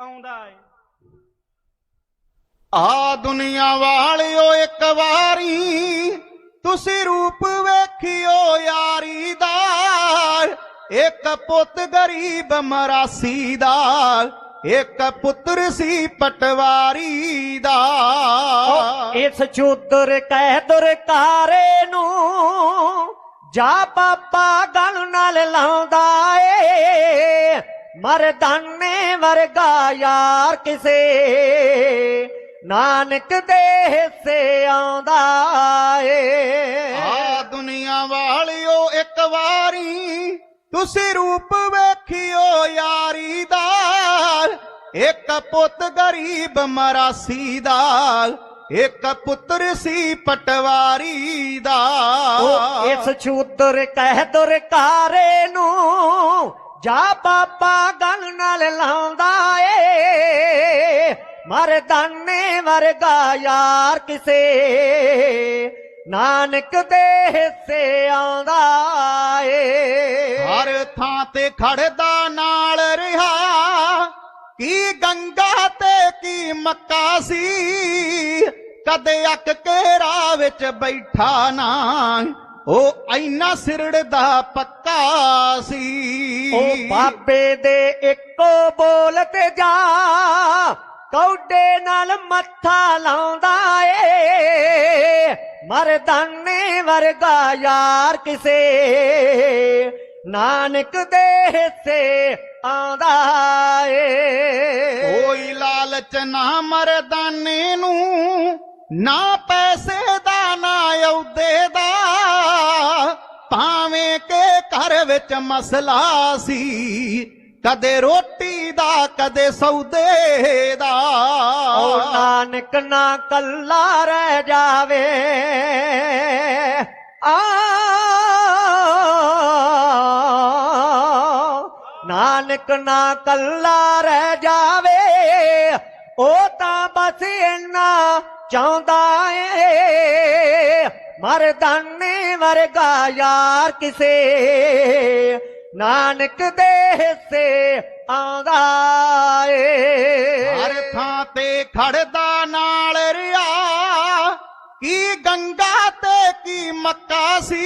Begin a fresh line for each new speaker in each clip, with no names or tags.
ਆਉਂਦਾ ਏ।
ਆ ਦੁਨੀਆ ਵਾਲਿਓ ਇੱਕ ਵਾਰੀ ਤੁਸੀਂ ਰੂਪ ਵੇਖਿਓ ਯਾਰੀ ਦਾ। ਇੱਕ ਪੁੱਤ ਗਰੀਬ ਮਰਾਸੀ ਦਾ ਇੱਕ ਪੁੱਤਰ ਸੀ ਪਟਵਾਰੀ ਦਾ।
ਇਸ ਚੂਦਰ ਕਹਿ ਦੁਰਕਾਰੇ ਨੂੰ ਜਾ ਪਾਪਾ ਗਲ ਨਾਲ ਲਾਉਂਦਾ ਮਰਦਾਨੇ ਵਰਗਾ ਯਾਰ ਕਿਸੇ। ਨਾਨਕ ਦੇ ਹਿੱਸੇ ਆਉਂਦਾ ਏ।
ਆ ਦੁਨੀਆ ਵਾਲਿਓ ਇੱਕ ਵਾਰੀ ਤੁਸੀਂ ਰੂਪ ਵੇਖਿਓ ਯਾਰੀ ਦਾ ਇੱਕ ਪੁੱਤ ਗਰੀਬ ਮਰਾਸੀ ਦਾ ਇੱਕ ਪੁੱਤਰ ਸੀ ਪਟਵਾਰੀ ਦਾ
ਇਸ ਚੂਦਰ ਕਹਿ ਦੁਰਕਾਰੇ ਨੂੰ ਜਾ ਪਾਪਾ ਗਲ ਨਾਲ ਲਾਉਂਦਾ ਏ। ਮਰਦਾਨੇ ਵਰਗਾ ਯਾਰ ਕਿਸੇ। ਨਾਨਕ ਦੇ ਹਿੱਸੇ ਆਉਂਦਾ ਏ।
ਹਰ ਥਾਂ ਤੇ ਖੜਦਾ ਨਾਲ ਰਿਹਾ। ਕੀ ਗੰਗਾ ਤੇ ਕੀ ਮੱਕਾ ਸੀ। ਕਦੇ ਅੱਕ ਕੇ ਵਿੱਚ ਬੈਠਾ ਨਾ। ਉਹ ਐਨਾ ਸਿਰੜ ਦਾ ਪੱਕਾ ਸੀ।
ਉਹ ਬਾਬੇ ਦੇ ਇੱਕੋ ਬੋਲ ਤੇ ਜਾ ਕੌਡੇ ਨਾਲ ਮੱਥਾ ਲਾਉਂਦਾ ਏ। ਮਰਦਾਨੇ ਵਰਗਾ ਯਾਰ ਕਿਸੇ ਨਾਨਕ ਦੇ ਹਿੱਸੇ ਆਉਂਦਾ ਏ।
ਕੋਈ ਲਾਲਚ ਨਾ ਮਰਦਾਨੇ ਨੂੰ ਨਾ ਪੈਸੇ ਦਾ ਨਾ ਅਹੁਦੇ ਦਾ ਵਿੱਚ ਮਸਲਾ ਸੀ। ਕਦੇ ਰੋਟੀ ਦਾ, ਕਦੇ ਸੌਦੇ ਦਾ।
ਉਹ ਨਾਨਕ ਨਾ ਕੱਲਾ ਰਹਿ ਜਾਵੇ। ਆ ਨਾਨਕ ਨਾ ਕੱਲਾ ਰਹਿ ਜਾਵੇ। ਉਹ ਤਾਂ ਬਸ ਇੰਨਾ ਚਾਹੁੰਦਾ ਏ। ਮਰਦਾਨੇ ਵਰਗਾ ਯਾਰ ਕਿਸੇ। ਨਾਨਕ ਦੇ ਹਿੱਸੇ ਆਉਂਦਾ ਏ।
ਹਰ ਥਾਂ ਤੇ ਖੜਦਾ ਨਾਲ ਰਿਆ। ਕੀ ਗੰਗਾ ਤੇ ਕੀ ਮੱਕਾ ਸੀ।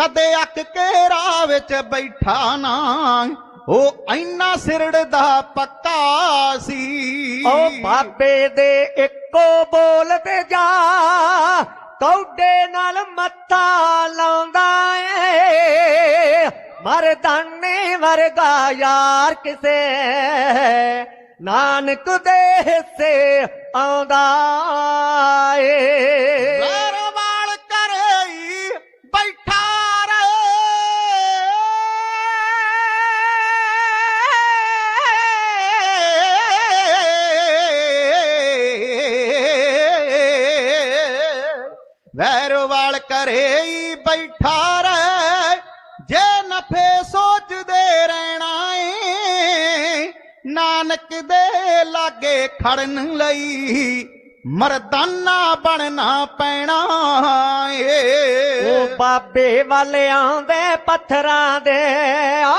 ਕਦੇ ਅੱਕ ਕੇ ਰਾਹ ਵਿੱਚ ਬੈਠਾ ਨਾ। ਉਹ ਐਨਾ ਸਿਰੜ ਦਾ ਪੱਕਾ ਸੀ।
ਓ ਬਾਬੇ ਦੇ ਇੱਕੋ ਬੋਲ ਤੇ ਜਾ। ਕੌਡੇ ਨਾਲ ਮੱਥਾ ਲਾਉਂਦਾ ਏ। ਮਰਦਾਨੇ ਵਰਗਾ ਯਾਰ ਕਿਸੇ। ਨਾਨਕ ਦੇ ਹਿੱਸੇ ਆਉਂਦਾ ਏ।
ਰਹੇ ਵੈਰ ਬੈਠਾ ਰਹਿ। ਜੇ ਨਫੇ ਸੋਚਦੇ ਰਹਿਣਾ ਏ, ਨਾਨਕ ਦੇ ਲਾਗੇ ਖੜਨ ਲਈ ਮਰਦਾਨਾ ਬਣਨਾ ਪੈਣਾ ਏ।
ਉਹ ਬਾਬੇ ਵੱਲ ਆਉਂਦੇ ਪੱਥਰਾਂ ਦੇ ਆ।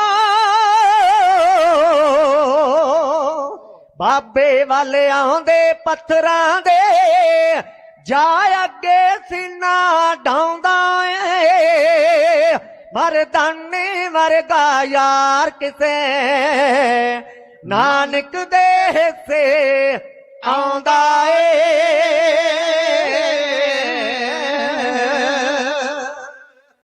ਬਾਬੇ ਵੱਲ ਆਉਂਦੇ ਪੱਥਰਾਂ ਦੇ ਜਾ ਅੱਗੇ ਸੀਨਾ ਢਾਉਂਦਾ ਏ। ਮਰਦਾਨੇ ਵਰਗਾ ਯਾਰ ਕਿਸੇ। ਨਾਨਕ ਦੇ ਹਿੱਸੇ ਆਉਂਦਾ ਏ।